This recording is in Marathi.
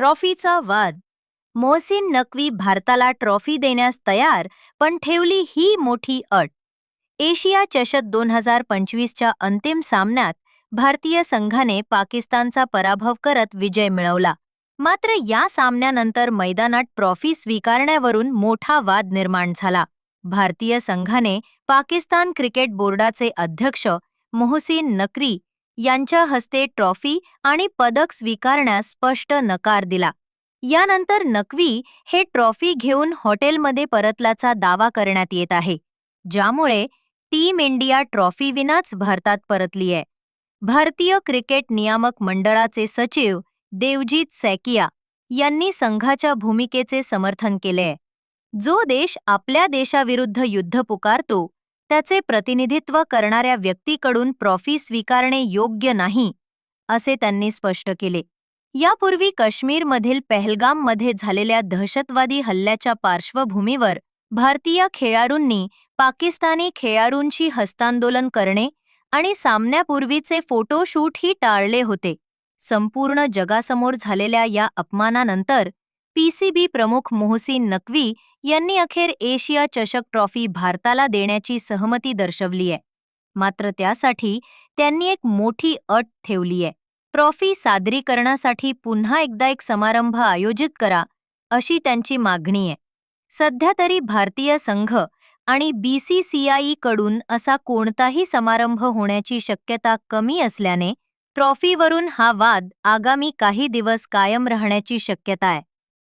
ट्रॉफीचा वाद मोहसिन नकवी भारताला ट्रॉफी देण्यास तयार पण ठेवली ही मोठी अट. एशिया चषक दोन हजार पंचवीसच्या अंतिम सामन्यात भारतीय संघाने पाकिस्तानचा पराभव करत विजय मिळवला. मात्र या सामन्यानंतर मैदानात ट्रॉफी स्वीकारण्यावरून मोठा वाद निर्माण झाला. भारतीय संघाने पाकिस्तान क्रिकेट बोर्डाचे अध्यक्ष मोहसिन नकरी यांच्या हस्ते ट्रॉफी आणि पदक स्वीकारण्यास स्पष्ट नकार दिला. यानंतर नकवी हे ट्रॉफी घेऊन हॉटेलमध्ये परतल्याचा दावा करण्यात येत आहे ज्यामुळे टीम इंडिया ट्रॉफी विनाच भारतात परतली आहे भारतीय क्रिकेट नियामक मंडळाचे सचिव देवजीत सैकिया यांनी संघाच्या भूमिकेचे समर्थन केले. जो देश आपल्या देशाविरुद्ध युद्ध पुकारतो त्याचे प्रतिनिधित्व करणाऱ्या व्यक्तीकडून ट्रॉफी स्वीकारणे योग्य नाही असे त्यांनी स्पष्ट केले. यापूर्वी काश्मीरमधील पहलगाममध्ये झालेल्या दहशतवादी हल्ल्याच्या पार्श्वभूमीवर भारतीय खेळाडूंनी पाकिस्तानी खेळाडूंशी हस्तांदोलन करणे आणि सामन्यापूर्वीचे फोटोशूटही टाळले होते. संपूर्ण जगासमोर झालेल्या या अपमानानंतर पीसीबी प्रमुख मोहसिन नकवी यांनी अखेर एशिया चषक ट्रॉफी भारताला देण्याची सहमती दर्शवली आहे. मात्र त्यासाठी त्यांनी एक मोठी अट ठेवली आहे. ट्रॉफी सादरीकरणासाठी पुन्हा एकदा एक समारंभ आयोजित करा अशी त्यांची मागणी आहे. सध्या तरी भारतीय संघ आणि बीसीसीआयकडून असा कोणताही समारंभ होण्याची शक्यता कमी असल्याने ट्रॉफीवरून हा वाद आगामी काही दिवस कायम राहण्याची शक्यता आहे.